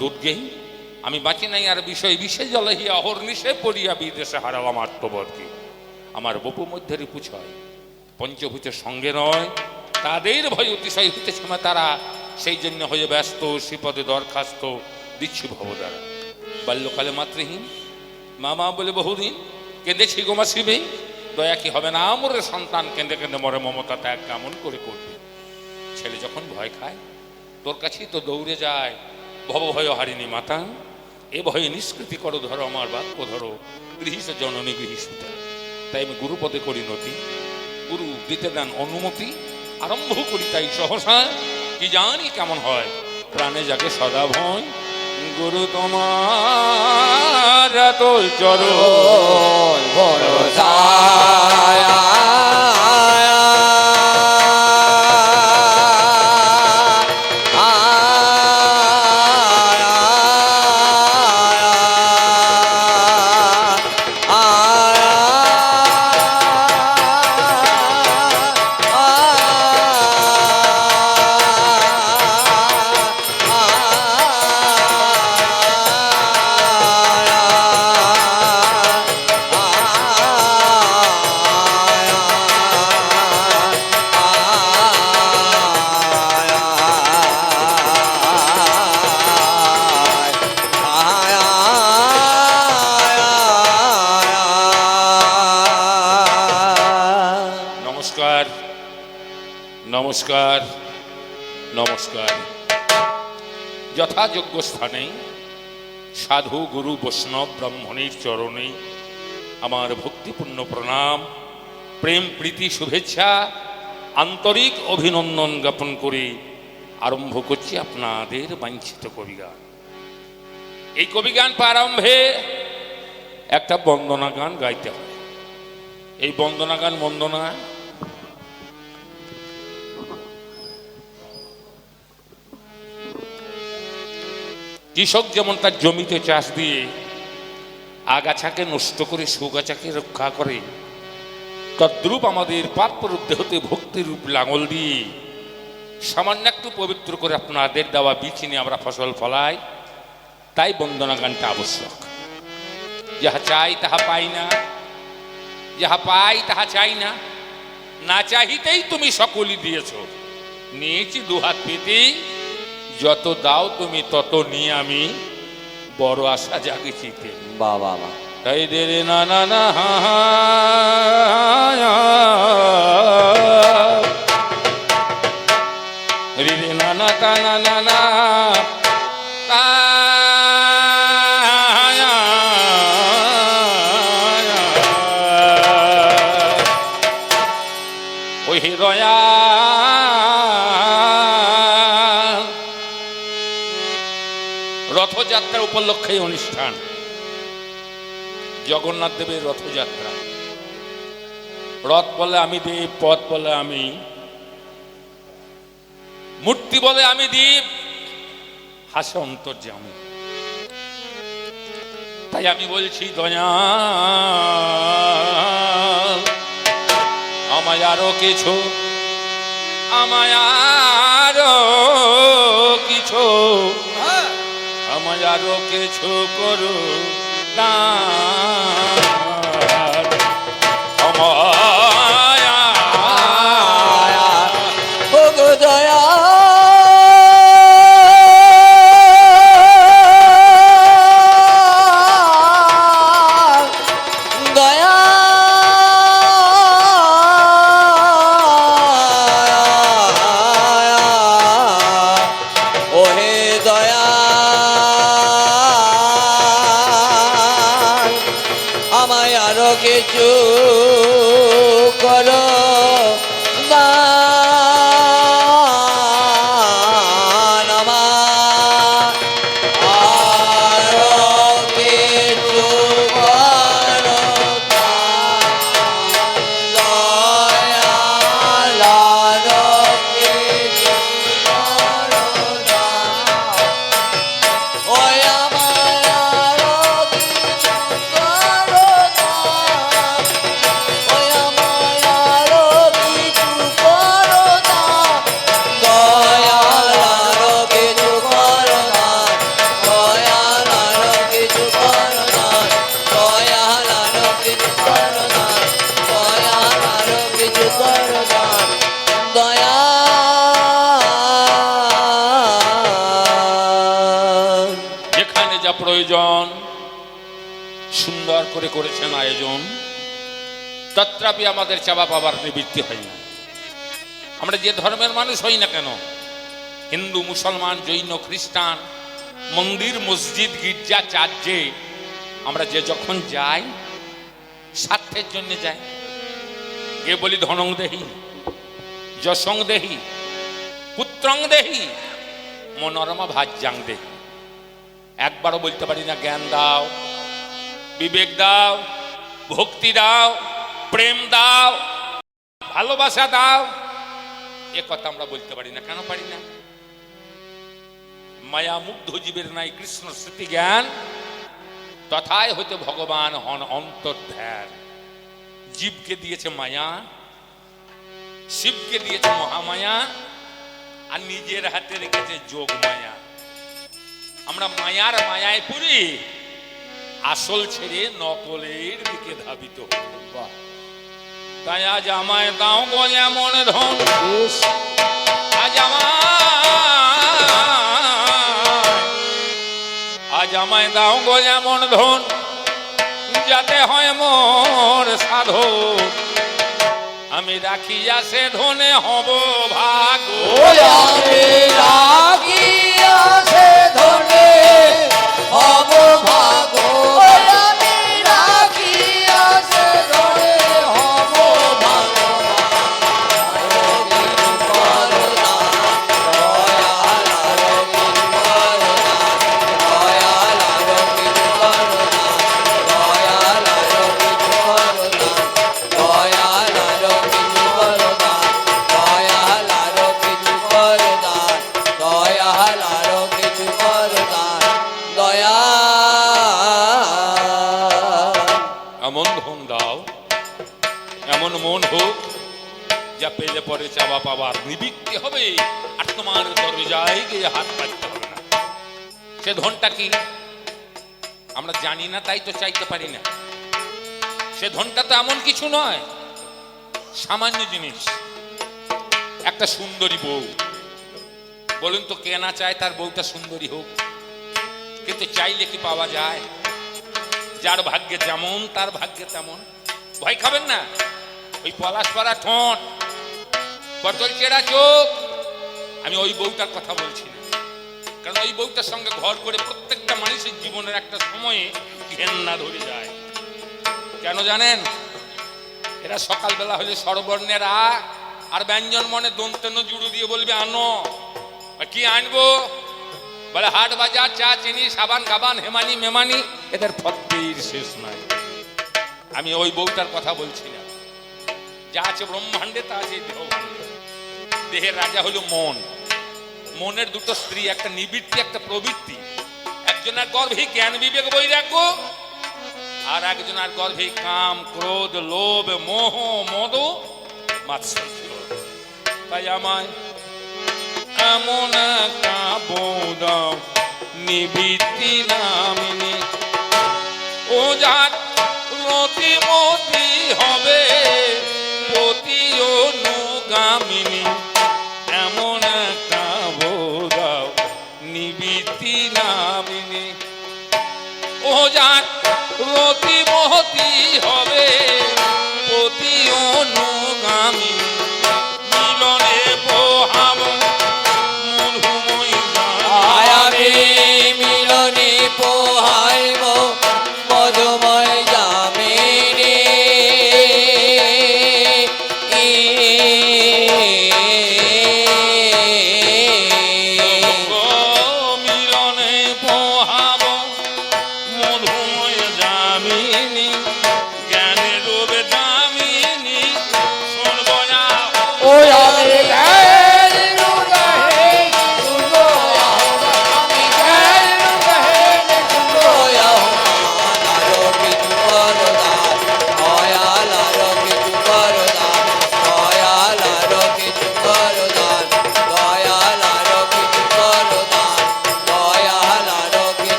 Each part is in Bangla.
দুধগেই আমি বাঁচি নাই আর বিষয় বিষে জলহি অহর নিশে পড়িয়া বিদেশে হারালাম আত্মবর্গী আমার বপু মধ্যেরই পুছয় পঞ্চভূতের সঙ্গে নয়। তাদের ভয় অতিশয় হইতেছে না তারা, সেই জন্য হয়ে ব্যস্ত, শ্রীপদে দরখাস্ত দিচ্ছি ভবদারা বাল্যকালে মাতৃহীন, মামা বলে বহুদিন কেঁদেছি গোমা শিবে। দয়া কি হবে না আমরে সন্তান, কেঁদে কেঁদে মরে মমতা ত্যাগ কেমন করে করবে। ছেলে যখন ভয় খায়, তোর কাছেই তো দৌড়ে যায় ভব ভয় হারিনি মাতা, এ ভয়ে নিষ্কৃতি করো ধরো আমার বাক্য ধরো, গৃহীষ জননী গৃহীসুতা তাই আমি গুরুপদে করি নতি গুরু দিতে দেন অনুমতি, আরম্ভ করি তাই সহসা, কি জানি কেমন হয়, প্রাণে যাকে সদা ভয়, গুরু তোমার তো চরণ নমস্কার যথাযোগ্য স্থানে সাধু গুরু বৈষ্ণব ব্রাহ্মণের চরণে আমার ভক্তিপূর্ণ প্রণাম, প্রেম, প্রীতি, শুভেচ্ছা, আন্তরিক অভিনন্দন জ্ঞাপন করে আরম্ভ করছি আপনাদের বাঞ্ছিত কবিগান। এই কবিগান প্রারম্ভে একটা বন্দনা গান গাইতে হয়। এই বন্দনা গান বন্দনা কৃষক যেমন তার জমিতে চাষ দিয়ে আগাছাকে নষ্ট করে সুগাছাকে রক্ষা করে, তদ্রূপ আমাদের পাপরূপ দেহতে ভক্তির রূপ লাঙল দিয়ে সামান্য একটু পবিত্র করে আপনাদের দেওয়া বীজ আমরা ফসল ফলাই, তাই বন্দনা গানটা আবশ্যক। যাহা চাই তাহা পাই না, যাহা পাই তাহা চাই না না চাহিতেই তুমি সকলই দিয়েছ। নিয়েছি দুহাত পেতেই যত দাও তুমি তত নিয়ে আমি বড় আশা জাগেছিতে বাবা মা তাই দে রে না না না হা হা, রে রে না না না না। এই অনুষ্ঠান। জগন্নাথ দেবের রথযাত্রা। রথ বলে আমি দেব, পথ বলে আমি। মূর্তি বলে আমি দ্বীপ হাসে অন্তর্যামী। তাই আমি বলছি দয়া আমায় আরও কিছু, আমায় আরও কিছু আরও কিছু করু দান। আমায় আরও কিছু করো। না প্রয়োজন সুন্দর করে করেছেন আয়োজন। তত্রাপি আমাদের চাওয়া পাবার নিবৃত্তি হয় না। আমরা যে ধর্মের মানুষ হই না কেন? হিন্দু, মুসলমান, জৈন, খ্রিস্টান, মন্দির, মসজিদ, গির্জা, চার্চে আমরা যে যখন যাই, স্বার্থের জন্য যাই। কে বলি ধনং দেহি, যশং দেহি, পুত্রং দেহি, মনোরমা ভাজ্যাং দেহি। একবারও বলতে পারি না, জ্ঞান দাও, বিবেক দাও, ভক্তি দাও, প্রেম দাও, ভালোবাসা দাও। এ কথা আমরা বলতে পারি না, কেন পারি না? মায়া মুগ্ধ জীবের নাই, কৃষ্ণ স্মৃতি জ্ঞান। তথায় হইতে ভগবান হন অন্তর্ধ্যান জীবকে দিয়েছে মায়া, শিবকে দিয়েছে মহামায়া, আর নিজের হাতে রেখেছে যোগ মায়া আমরা মায়ার মায়ায় পড়ি আসল ছেড়ে নকলের দিকে ধাবিত তাই আজ আমায় দাও গো এমন ধন। আজ আমায় আজ আমায় দাও গো এমন ধন যাতে হয় মোর সাধো আমি রাখিয়া সে ধনে হব ভাগ আমি রাখিয়াছে ধনে হব ধনটা কি? আমরা জানি না, তাই তো চাইতে পারি না। সে ধনটা তো এমন কিছু নয়, সামান্য জিনিস। একটা সুন্দরী বউ। বলুন তো, কে না চায় তার বউটা সুন্দরী হোক? কিন্তু চাইলে কি পাওয়া যায়? যার ভাগ্যে যেমন, তার ভাগ্যে তেমন। ভয় খাবেন না? ওই পলাশ পাড়া ঠোঁট। পটল চেরা চোখ। আমি ওই বউটার কথা বলছি না। কারণ ওই বউটার সঙ্গে ঘর করে প্রত্যেকটা মানুষের জীবনের একটা সময়ে ঘেন্না ধরে যায়। কেন জানেন? এরা সকালবেলা হলে সরবর্ণের আর ব্যঞ্জন মনে দন্তেন জুড়ু দিয়ে বলবে, আনো। কি আনব? বলে, হাট বাজার, চা, চিনি, সাবান কাবান হেমানি, মেমানি, এদের ফদ্দির শেষ নাই। আমি ওই বউটার কথা বলছি না। যা আছে ব্রহ্মাণ্ডে, তা আছে দেহ দেহের রাজা হলো মন। মনের দুটো স্ত্রী, একটা নিবৃত্তি একটা প্রবৃত্তি। একজনের গর্ভে জ্ঞান, বিবেক, বৈরাগ্য, আর একজনের গর্ভে কাম, ক্রোধ, লোভ, মোহ, মদ তাই আমায় কামনা কাবো দাও নিবৃত্তি নামিনী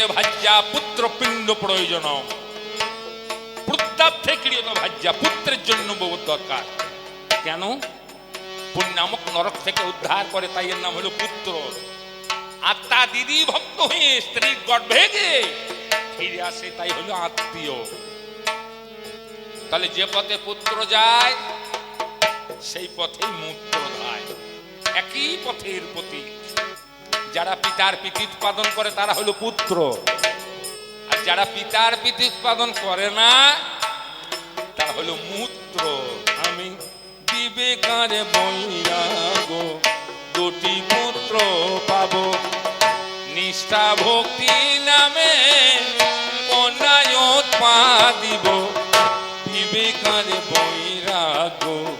ক্রিয়তে ভাজ্যা পুত্র পিণ্ড প্রয়োজন। পুত্রার্থে ক্রিয়ত ভাজ্যা, পুত্রের জন্য বউ দরকার। কেন? পুণ্যামক নরক থেকে উদ্ধার করে, তাই এর নাম হলো পুত্র। তা দিদি ভক্ত হয়ে স্ত্রীর গর্ভে গিয়ে ফিরে আসে, তাই হলো আত্মীয়। তাহলে যে পথে পুত্র যায়, সেই পথেই মূত্র ধায় একই পথের প্রতি যারা পিতার পিতি উৎপাদন করে তারা হলো পুত্র। আর যারা পিতার পিতি উৎপাদন করে না তারা হলো মূত্র। আমি বিবেকারে বইয়া গো দুটি পুত্র পাব। নিষ্ঠা ভক্তি নামে কন্যায়ত পা দিব। বিবেকারে বৈরাগ্য দুটি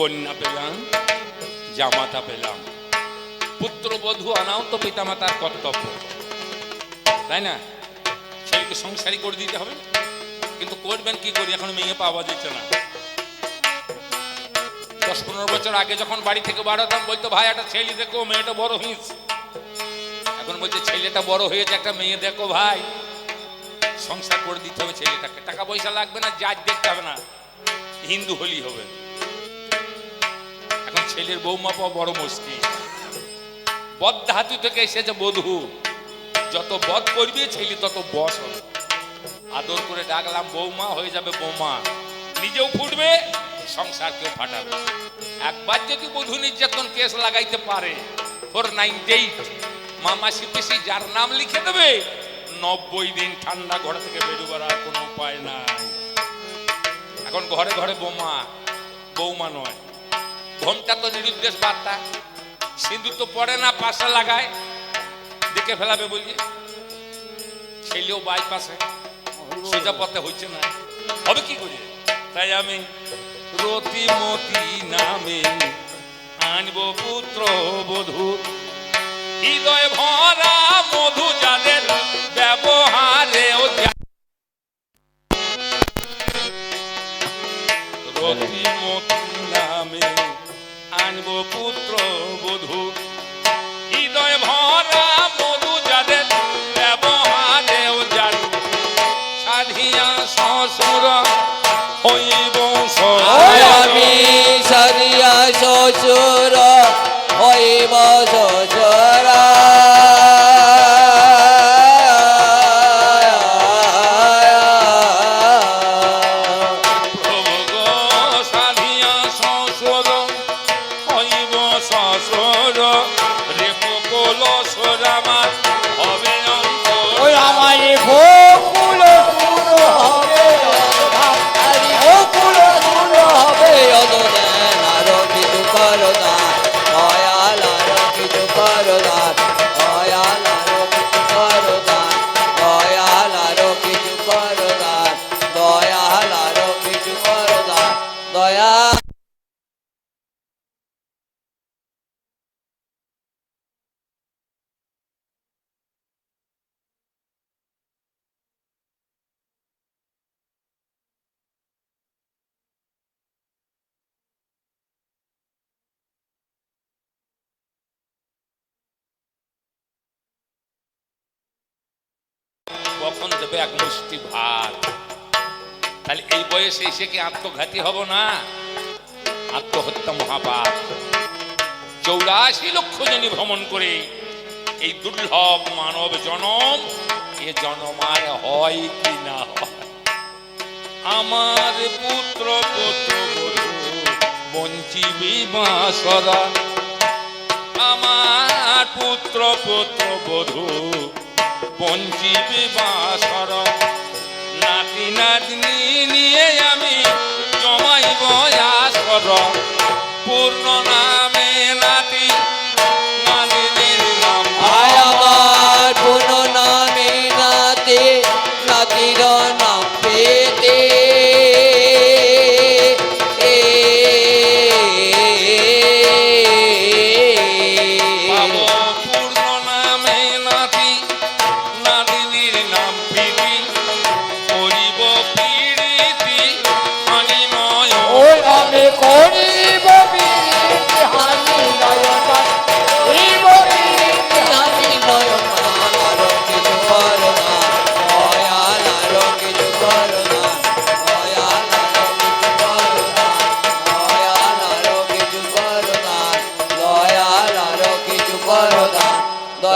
কন্যা পেলাম, জামাতা পেলাম। পুত্র বধূ আনাও তো পিতামাতার কর্তব্য। তাই না? ছেলেকে সংসারী করে দিতে হবে। কিন্তু করবেন কি করি? এখন মেয়ে পাওয়া যাচ্ছে না। দশ পনেরো বছর আগে যখন বাড়ি থেকে বাড়াতাম বলতো, ভাই, একটা ছেলে দেখো, মেয়েটা বড় হয়েছে। এখন বলছে, ছেলেটা বড় হয়েছে, একটা মেয়ে দেখো, ভাই। সংসার করে দিতে হবে ছেলেটাকে। টাকা পয়সা লাগবে না জাজ দেখতে হবে না। হিন্দু হলি হবে। ছেলের বৌমা পাওয়া বড় মুশকিল। বদ ধাতু থেকে এসেছে বধূ। যত বধ করবে ছেলে তত বস হবে। আদর করে ডাকলাম, বৌমা হয়ে যাবে বৌমা। নিজেও ফুটবে, সংসারকেও ফাটাবে। একবার যদি বধূ নির্যাতন কেস লাগাইতে পারে, ফোর নাইন এইট, মামা সিপিসি যার নাম লিখে দেবে, নব্বই দিন ঠান্ডা ঘর থেকে বেরোবার আর কোনো উপায় নাই। এখন ঘরে ঘরে বোমা, বৌমা নয়। ঘোমটা তো নিরুদ্দেশ বার্তা সিঁদুর তো পড়ে না, পাশে লাগায়। দেখে ফেলাবে বলি ছেলেও বাইপাসে সোজা পথে হচ্ছে না। হবে কি করে? তাই আমি রতিমতি নামে আনব পুত্র বধূ। হৃদয় ভরা মধু যাদের ব্যবহারেও পুত্র বধূ। হৃদয় ভরা মধু যাদের ব্যবহারেও জানু সাধিয়া শ্বশুর হইব আমি সারিয়া শ্বশুর হইব কখন দেবে এক মুষ্টি ভাত? তাহলে এই বয়সে এসে কি আত্মঘাতী হব না? আত্মহত্যা মহাপাত চৌরাশি লক্ষ জনি ভ্রমণ করে এই দুর্লভ মানব জনম, এ জনমায় হয় কি না হয়? আমার পুত্র পুত্র বঞ্চিবি বাঁশরা আমার পুত্র পুত্র, বধূ বঞ্চিবে বাসর নাতি নাতনি নিয়ে আমি জমাইব আসর পূর্ণ না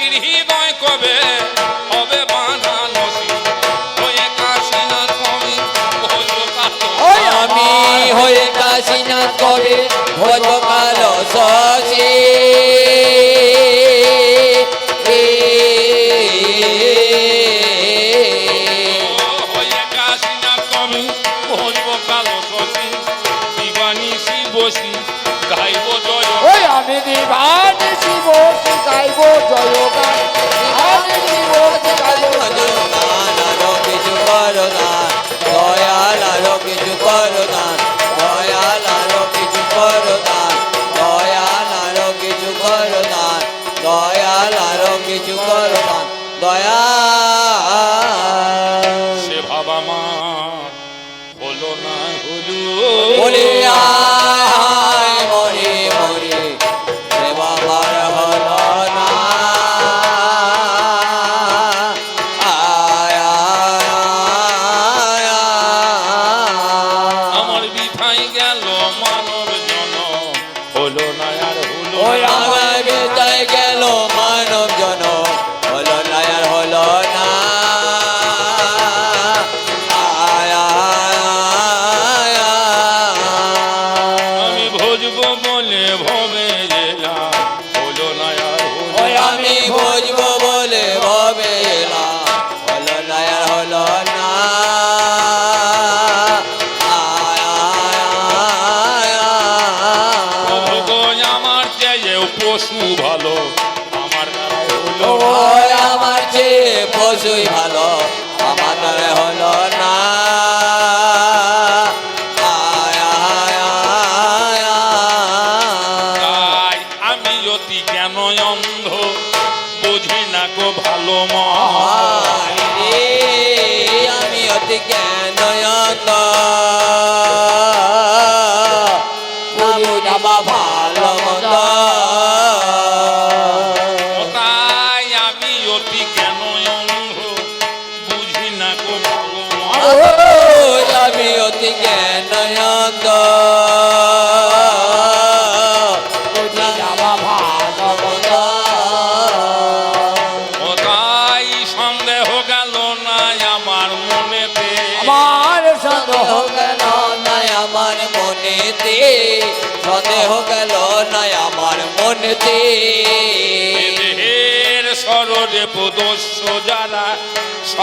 Shiri অতি কেন অন্ধ বোঝে না গো ভালো আমি অতি কেন অন্ধ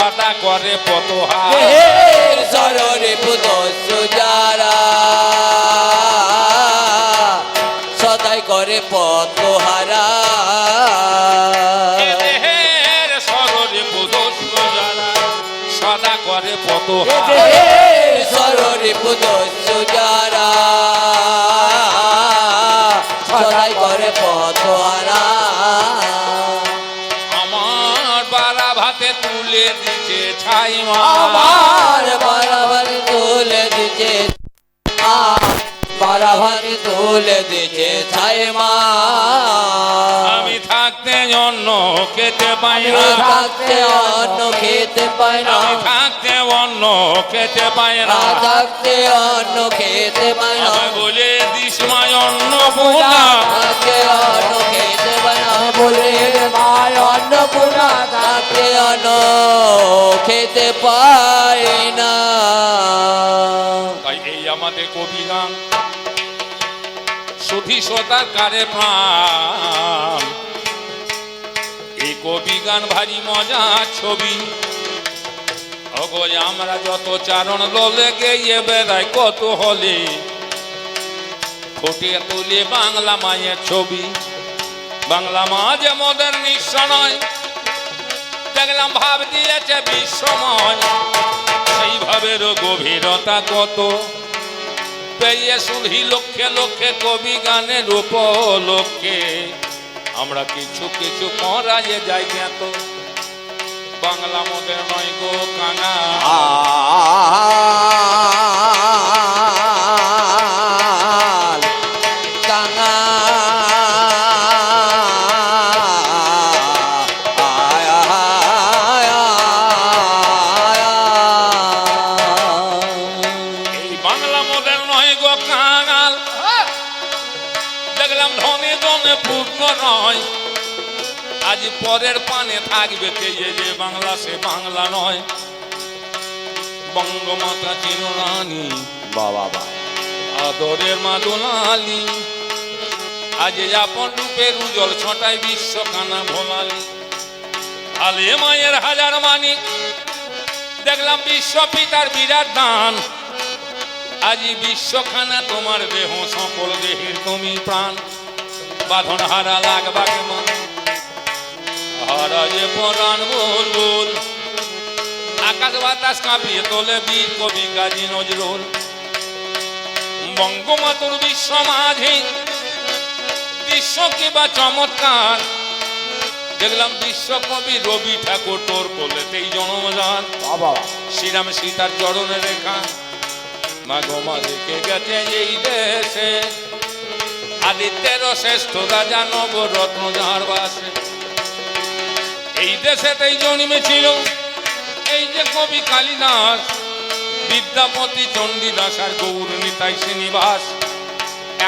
সদা করে পতহার। সররে পুদস্য যারা সদাই করে পতহারা। সদা করে পতহার। দেহের সররে পুদস্য যারা সদাই করে পতহারা। তুলে দিছে ছাই মা। আমি থাকতে অন্য খেতে পাই না। থাকতে অন্ন খেতে পাই না। আমি থাকতে অন্য খেতে পাই না। থাকতে অন্ন খেতে পাই না। বলে দিস মায় অন্ন পূজা থাকতে অন্ন খেতে পাই না। বলে মায় অন্নপূর্ণা থাকতে অন্ন খেতে পাই না। তাই এই আমাদের সতার কারে প্রাণ এই কবি গান ভারী মজা ছবি। অগো আমরা যত চারণ লোলে গিয়ে বেড়াই, কত হলে ফুটিয়ে তুলে বাংলা মায়ের ছবি। বাংলা মা যে মদের নিঃস্ব নয় দেখলাম ভাব দিয়েছে বিশ্বময়। সেইভাবের গভীরতা কত? পেয়ে শুধু লক্ষ্যে লক্ষ্যে কবি গানের উপলক্ষে। আমরা কিছু কিছু করাই যাই জ্ঞাত। বাংলা মদের নয় বাংলা সে বাংলা নয়। বঙ্গমাতা চিররানী। বাবা বা আদরের মাদুলালি আজ আপন রূপের উজ্জ্বল ছটায় বিশ্বখানা ভোলালি। আলে মায়ের হাজার মানিক দেখলাম বিশ্ব পিতার বিরাট দান। আজ বিশ্বখানা তোমার দেহ সকল দেহের তুমি প্রাণ। বাঁধন হারা লাগবাকে মন। হারা যে পরাণ বল বল আকাশ বাতাস কাঁপিয়ে তোলে বীর কবি কাজী নজরুল। বঙ্গমাতুর বিশ্ব মাঝে দৃশ্য কিবা চমৎকার? দেখলাম বিশ্বকবি রবি ঠাকুর তোর কোলেতেই জন্মদান। বাবা। শ্রীরাম সীতার চরণে রেখা। মা গোমা দেখে গেছে এই দেশে। আদিত্যের শ্রেষ্ঠ রাজা নবরত্ন যাহার বাসে। এই দেশেতেই জন্মেছিল এই যে কবি কালিদাস বিদ্যাপতি চণ্ডীদাস আর গৌর নিতাই শ্রীনিবাস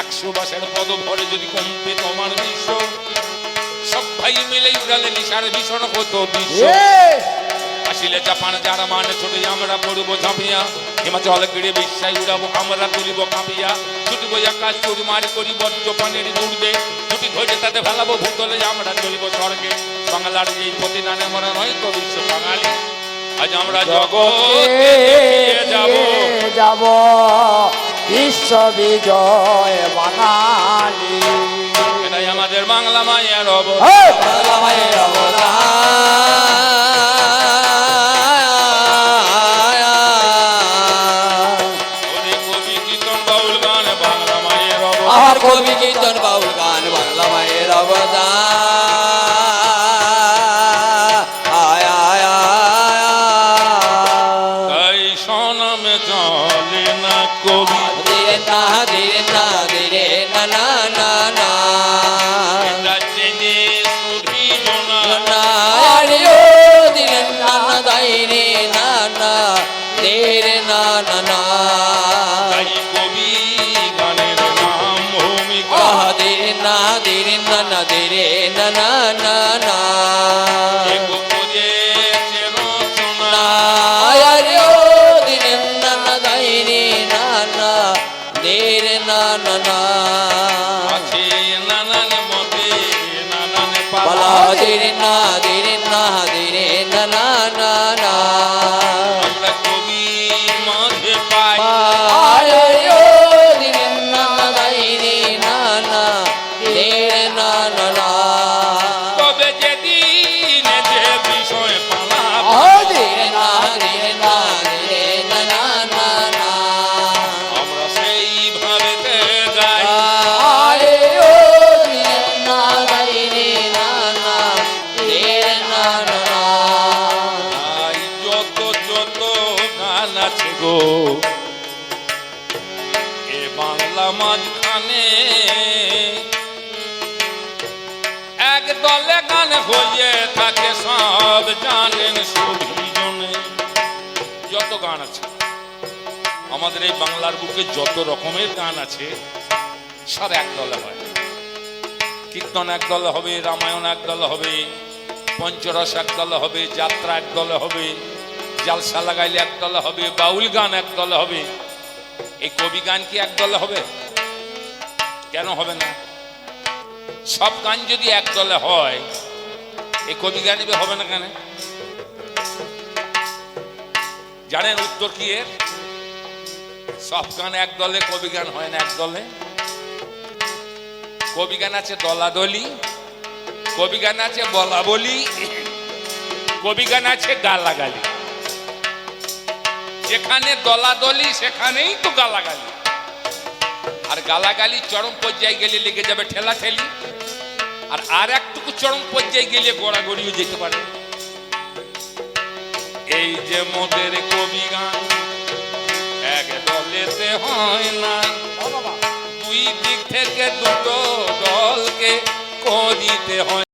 একশো বাসের পদ ভরে যদি কমবে তোমার বিশ্ব সব ভাই মিলে উড়ালে নিশার ভীষণ হতো বিশ্ব। আসিলে জাপান যারা মানে ছোট আমরা পড়ব ঝাঁপিয়া। হিমাচল গিড়ে বিশ্বাই উড়াবো আমরা তুলিব কাঁপিয়া। ছুটবো আকাশ চুরি মারি করি বজ্র পানির দূরবে ছুটি ধরে তাতে ফেলাবো ভূতলে আমরা চলিব স্বর্গে। বাংলার এই প্রতিদানে মনে নয় তো বিশ্ব বাঙালি। আজ আমরা জগৎ যাব। যাব। বিশ্ব বিজয় বাঙালি। এটাই আমাদের বাংলা মায়ের অবদান হেই! বাংলা মায়ের অবদান ধীরে গান আছে। আমাদের এই বাংলার বুকে যত রকমের গান আছে, সব এক দলে হয়। কীর্তন এক দলে হবে, রামায়ণ এক দলে হবে, পঞ্চরস এক দলে হবে, যাত্রা এক দলে হবে, জালসা লাগাইলে এক দলে হবে, বাউল গান এক দলে হবে। এই কবি গান কি এক দলে হবে? কেন হবে না? সব গান যদি এক দলে হয়, এই কবি গান হবে না কেন? জানেন উত্তর কি এর? সব গান এক দলে, কবি গান হয় না এক দলে। কবি গান আছে দলাদলি, কবি গান আছে বলা বলি কবি গান আছে গালাগালি। যেখানে দলাদলি, সেখানেই তো গালাগালি। আর গালাগালি চরম পর্যায়ে গেলে লেগে যাবে ঠেলা ঠেলি আর আর একটুকু চরম পর্যায়ে গেলে গোড়াগড়িও যেতে পারে। এই যে মোদের কবি গান এক দলেতে হয় না। দুই দিক থেকে দুটো দলকে করিতে হয়।